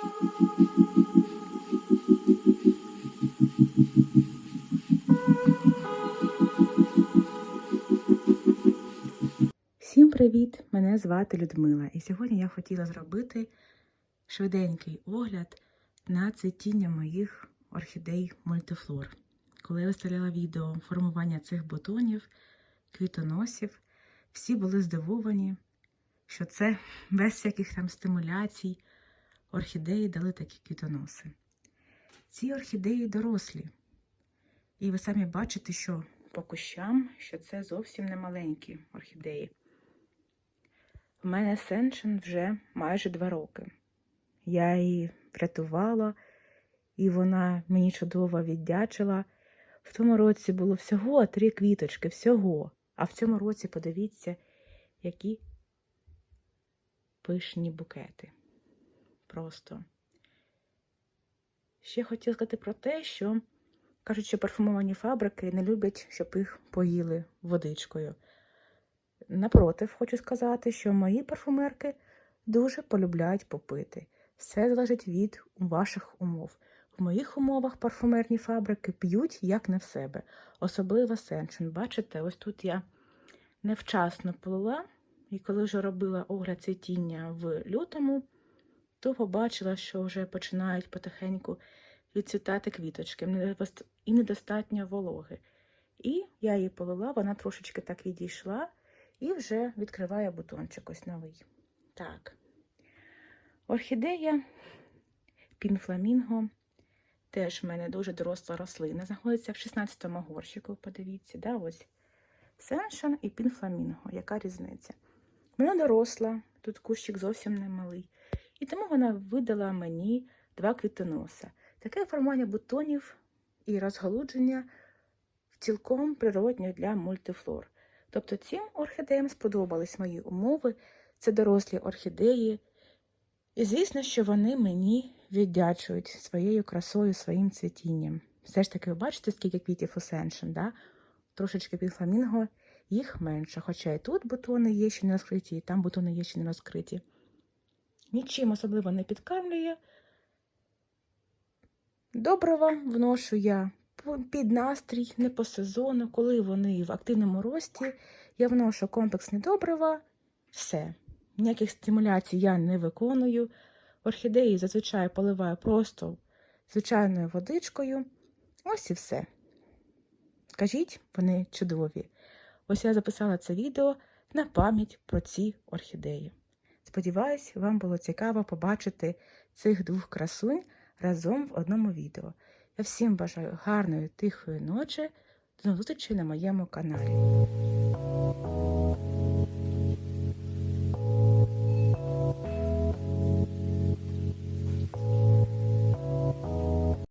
Всім привіт! Мене звати Людмила, і сьогодні я хотіла зробити швиденький огляд на цвітіння моїх орхідей мультифлор. Коли я виставляла відео формування цих бутонів, квітоносів, всі були здивовані, що це без всяких там стимуляцій орхідеї дали такі квітоноси. Ці орхідеї дорослі. І ви самі бачите, що по кущам, що це зовсім не маленькі орхідеї. У мене Сеншин вже майже два роки. Я її врятувала, і вона мені чудово віддячила. В тому році було всього три квіточки, всього. А в цьому році подивіться, які пишні букети. Просто. Ще хотіла сказати про те, що кажуть, що парфумовані фабрики не люблять, щоб їх поїли водичкою. Напротив, хочу сказати, що мої парфумерки дуже полюбляють попити. Все залежить від ваших умов. В моїх умовах парфумерні фабрики п'ють як не в себе, особливо сеншин. Бачите, ось тут я невчасно полила, і коли вже робила огляд цвітіння в лютому, то побачила, що вже починають потихеньку відцвітати квіточки, і недостатньо вологи. І я її полила, вона трошечки так відійшла. І вже відкриває бутончик ось новий. Так. Орхідея Пінфламінго. Теж в мене дуже доросла рослина. Знаходиться в 16-му горщику. Подивіться, да, ось Сеншан і Пінфламінго. Яка різниця? Вона доросла, тут кущик зовсім не малий. І тому вона видала мені два квітоноса. Таке формування бутонів і розголудження цілком природньо для мультифлор. Тобто цим орхідеям сподобались мої умови, це дорослі орхідеї. І звісно, що вони мені віддячують своєю красою, своїм цвітінням. Все ж таки, ви бачите, скільки квітів у Сеншин, да? трошечки під фламінго, їх менше. Хоча і тут бутони є ще не розкриті, і там бутони є ще не розкриті. Нічим особливо не підкармлює. Добрива вношу я під настрій, не по сезону, коли вони в активному рості, я вношу комплексне добрива, все. Ніяких стимуляцій я не виконую. Орхідеї зазвичай поливаю просто звичайною водичкою. Ось і все. Кажіть, вони чудові. Ось я записала це відео на пам'ять про ці орхідеї. Сподіваюсь, вам було цікаво побачити цих двох красунь разом в одному відео. Я всім бажаю гарної тихої ночі. До зустрічі на моєму каналі.